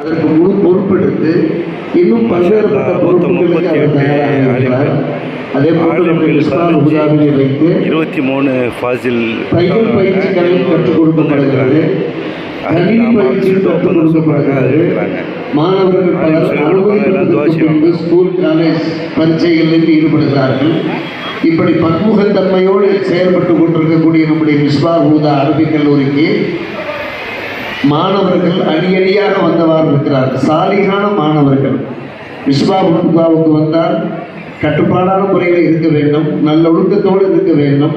அதற்கு முழு பொறுப்பெடுத்து இன்னும் இருக்கிறார். அதே போன்று வைத்து இருபத்தி மூணு ஃபாசில் தையல் பயிற்சிகளும் கற்றுக் கொடுக்கப்படுகிறது. மாணவர்கள் பலர் ஸ்கூல் காலேஜ் பரீட்சைகளில் ஈடுபடுகிறார்கள். இப்படி பன்முகத்தன்மையோடு செயல்பட்டு கொண்டிருக்கக்கூடிய நம்முடைய மிஸ்பா ஊதா அரபிக் கல்லூரிக்கு மாணவர்கள் அணியணியாக வந்தவாறு இருக்கிறார்கள். சாலிகான மாணவர்கள். மிஸ்பா ஊதாவுக்கு வந்தால் கட்டுப்பாடான முறையில் இருக்க வேண்டும். நல்ல ஒழுக்கத்தோடு இருக்க வேண்டும்.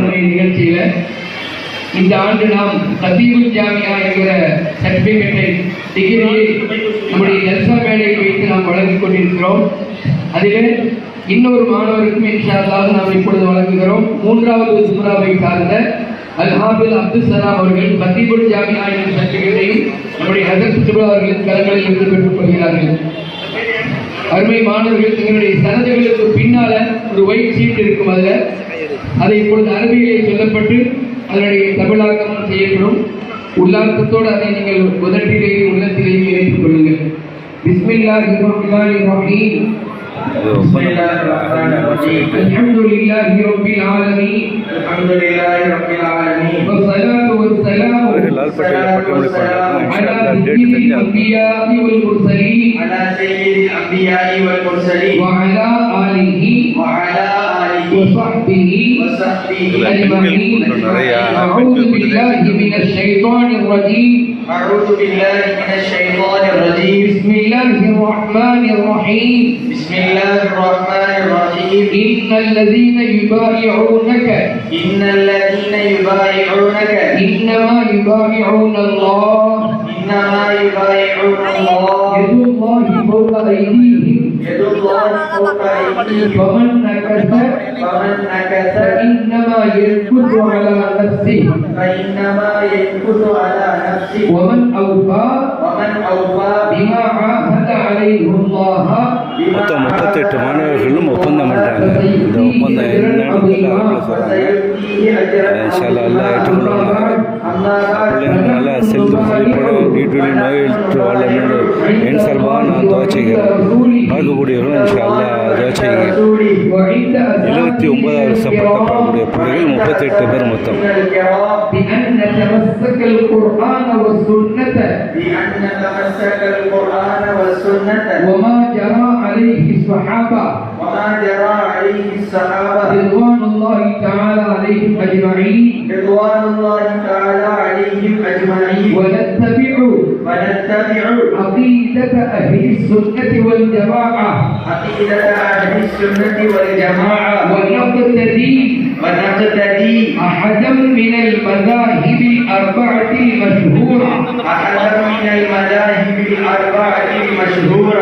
நம்முடைய நிகழ்ச்சியில இந்த ஆண்டு நாம் சதீபு ஜாமியா என்கிற சர்டிபிகேட்டை டிகிரியை நம்முடைய ஜல்சா மேடையை வைத்து நாம் வழங்கிக் கொண்டிருக்கிறோம். அதிலே இன்னொரு மாணவருக்கும் இன்ஷா நாம் இப்பொழுது வழங்குகிறோம். மூன்றாவது சுமராவை சார்ந்த அல்ஹாபில் அப்துல் சலாம் அவர்கள் கதீபுல் ஜாமியா என்ற சர்டிபிகேட்டையும் நம்முடைய ஹசரத் சுபா அவர்களின் கரங்களில் இருந்து பெற்றுக் கொள்கிறார்கள். அருமை மாணவர்கள் தங்களுடைய சனதுகளுக்கு பின்னால ஒரு ஒயிட் சீட் இருக்கும் அதுல. அதை இப்பொழுது அரபியிலே சொல்லப்பட்டு அதனுடைய தமிழாக்கமும் செய்யப்படும் உல்லாசத்தோடு அதை நீங்கள் உதட்டிலேயே உள்ளத்திலேயே இணைத்துக் கொள்ளுங்கள் பிஸ்மில்லாஹி ரஹ்மானி ரஹீம் இது ஒப்பந்தம் الحمد لله رب العالمين الحمد لله رب العالمين والصلاة والسلام லால் பட்டேல் பட்டமளிப்பாங்க على டேட் سيد தெரியாது الأنبياء والمرسلين على سيد الأنبياء والمرسلين وعلى آله وعلى آله وصحبه أجمعين أعوذ بالله من الشيطان الرجيم. أعوذ بالله من الشيطان الرجيم. بسم الله الرحمن الرحيم. بسم الله الرحمن الرحيم. إن الذين يبايعونك إن الذين يبايعونك. إنما يبايعون الله. إنما يبايعون الله. يد الله فوق أيديهم. يد الله فوق أيديهم. فمن نكث فإنما ينكث على نفسه فإنما ينكث على نفسه ومن أوفى ومن أوفى بما عاهد عليه الله மொத்தம் முப்பத்தெட்டு மாணவர்களும் ஒப்பந்தம் பண்றாங்க இந்த ஒப்பந்தம் என்னன்னு தெரியல அவங்கள சொல்றாங்க இன்ஷால்லா எல்லாம் ஏற்றுக்கொள்வாங்க பிள்ளைங்க நல்லா செல்வ செழிப்போட நீட்டுடைய நோய் எழுத்து வாழணும்னு என் சார்பாக நான் துவா செய்கிறேன் பார்க்கக்கூடியவர்களும் இன்ஷால்லா துவா செய்யுங்க எழுபத்தி ஒன்பதாவது வருஷம் பட்டப்படக்கூடிய பிள்ளைகள் முப்பத்தெட்டு பேர் மொத்தம் بأن نتمسك القرآن والسنة بأن نتمسك القرآن والسنة وما جرى عليه الصحابة وما جرى عليه الصحابة رضوان الله تعالى عليهم أجمعين رضوان الله تعالى عليهم أجمعين ونتبع ونتبع عقيدة أهل السنة والجماعة. عقيدة أهل السنة والجماعة. ونقتدي ونقتدي أحدا من المذاهب الأربعة المشهورة. أحدا من المذاهب الأربعة المشهورة.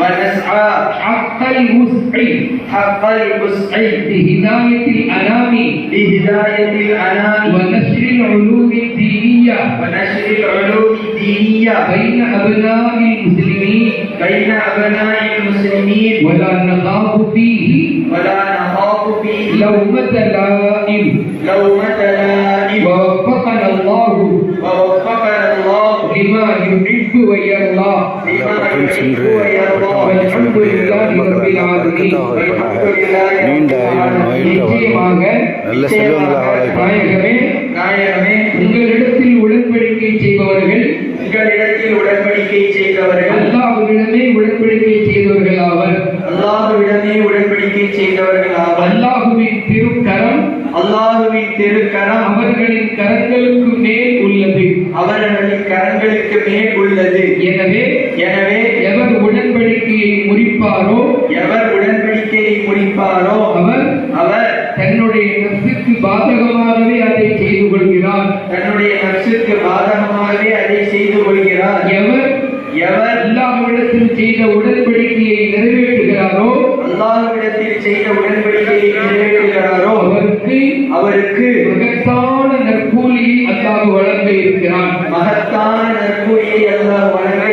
ونسعى حق الوسع حق الوسع لهداية الأنام. لهداية الأنام. ونشر العلوم الدينية. ونشر العلوم الدينية. بين أبناء المسلمين. بين أبناء المسلمين. ولا نخاف فيه. ولا نخاف فيه. لومة لائم. لومة لائم. நீண்ட நல்ல செல்வங்களாக உங்களிடத்தில் உடன்படிக்கை செய்பவர்கள் உங்களிடத்தில் உடன்படிக்கை செய்தவர்கள் அல்லாஹ்விடமே உடன்படிக்கை செய்தவர்கள் ஆவர். அல்லாஹுவிடமே உடன்படிக்கை செய்தவர்கள் ஆவர். அல்லாஹுவின் திருக்கரம் அல்லாஹுவின் திருக்கரம் அவர்களின் கரங்களுக்கு மேல் உள்ளது. அவர்களின் கரங்களுக்கு மேல் உள்ளது. எனவே எனவே எவர் உடன்படிக்கையை முறிப்பாரோ? எவர் உடன்படிக்கையை முடிப்பாரோ அவர் அவர் தன் தன்னுடைய நப்சுக்கு பாதகமாகவே அதை செய்து கொள்கிறார். தன்னுடைய நப்சுக்கு பாதகமாகவே அதை செய்து கொள்கிறார். எவர் எவர் அல்லாஹ்விடத்தில் செய்த உடன்படிக்கையை நிறைவேற்றுகிறாரோ? அல்லாஹ்விடத்தில் செய்த உடன்படிக்கையை நிறைவேற்றுகிறாரோ? அவருக்கு அவருக்கு மகத்தான நற்கூலியை அல்லாஹ் வழங்க இருக்கிறான் மகத்தான நற்கூலியை அல்லாஹ் வழங்க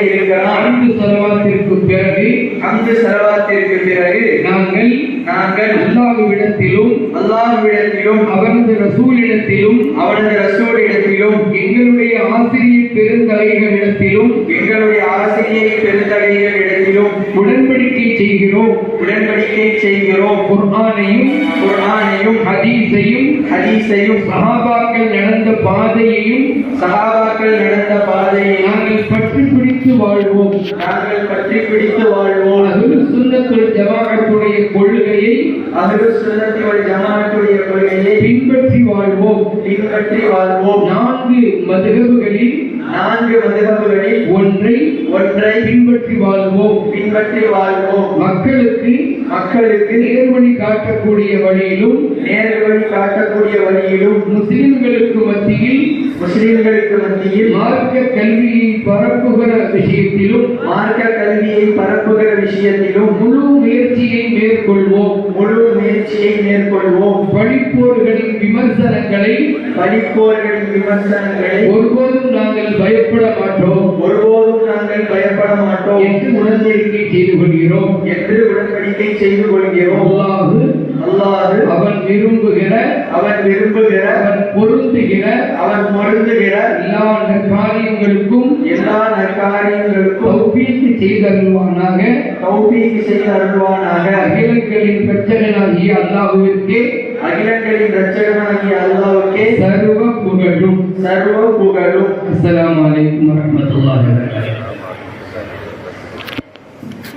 அன்பு செலவாத்திற்கு பிறகு அந்த செலவாத்திற்கு பிறகு நாங்கள் நாங்கள் அல்லாஹ்விடத்திலும் அல்லாஹ்விடத்திலும் அவரது ரசூலிடத்திலும் அவனது ரசூலிடத்திலும் எங்களுடைய ஆசிரியர் பெருந்தலைகளிடத்திலும் எங்களுடைய ஆசிரியை பெருந்தகைகளிடத்திலும் உடன்படிக்கை செய்கிறோம். உடன்படிக்கை செய்கிறோம். குர்ஆனையும் குர்ஆனையும் ஹதீஸையும் ஹதீஸையும் சஹாபாக்கள் நடந்த பாதையையும் சகாபாக்கள் நடந்த பாதையை நாங்கள் பற்றி பிடித்து வாழ்வோம். நாங்கள் பற்றி பிடித்து வாழ்வோம். அது சுன்னத்துல் ஜமாஅத்துடைய கொள்கையை அஹ்லு சுன்னத்தி வல் ஜமாஅத்துடைய கொள்கையை பின்பற்றி வாழ்வோம். பின்பற்றி வாழ்வோம். நான்கு மதுகபுகளில் நான்கு மதுகபுகளில் ஒன்றை ஒன்றை பின்பற்றி வாழ்வோம். பின்பற்றி வாழ்வோம். மக்களுக்கு மக்களுக்கு நேர்வழி காட்டக்கூடிய வழியிலும் நேர்வழி காட்டக்கூடிய வழியிலும் முஸ்லிம்களுக்கு மத்தியில் முஸ்லிம்களுக்கு மத்தியில் மார்க்க கல்வியை பரப்புகிற விஷயத்திலும் மார்க்க கல்வியை பரப்புகிற விஷயத்திலும் முழு முயற்சியை மேற்கொள்வோம். முழு முயற்சியை மேற்கொள்வோம். படிப்போர்களின் விமர்சனங்களை படிப்போர்களின் விமர்சனங்களை ஒருபோதும் நாங்கள் பயப்பட மாட்டோம். ஒருபோதும் நாங்கள் பயப்பட மாட்டோம் என்று உடன்படிக்கை செய்து கொள்கிறோம் என்று உடன்படிக்கை செய்து கொள்கிறோம் அல்லாஹு அல்லாஹ் அவன் விரும்புகிற அவன் விரும்புகிற அவன் பொருந்துகிற அவன் பொருந்துகிற எல்லா காரியங்களுக்கும் எல்லா நற்காரியங்களுக்கும் தௌபீக்கு செய்தருவானாக தௌபீக்கு செய்து அருள்வானாக அகிலங்களின் பிரச்சனையாகிய அல்லாஹுவிற்கே அகிலங்களின் இரட்சகனாகிய அல்லாவுக்கே சர்வ புகழும். சர்வ புகழும். அஸ்ஸலாமு அலைக்கும் வரஹ்மத்துல்லாஹி வபரகாத்துஹு.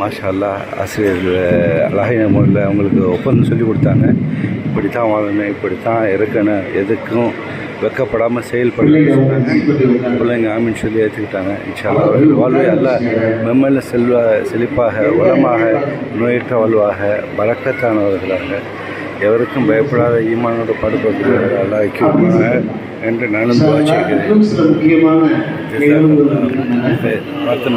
மாஷா அல்லா ஆசிரியர்கள் அழகான முறையில் அவங்களுக்கு ஒப்பந்தம் சொல்லி கொடுத்தாங்க. இப்படி தான் வாழணும் இப்படி தான் இருக்கணும் எதுக்கும் வெக்கப்படாமல் செயல்படணும்னு சொன்னாங்க பிள்ளைங்க ஆமின்னு சொல்லி ஏற்றுக்கிட்டாங்க இன்ஷால்லா அவர்கள் வாழ்வை அல்ல மெம்மல்ல செல்வ செழிப்பாக வளமாக நோயற்ற வாழ்வாக பறக்கத்தானவர்களாக எவருக்கும் பயப்படாத ஈமானோட படுப்பது அல்லா வைக்குவாங்க என்று நானும் செய்கிறேன். பிரார்த்தனை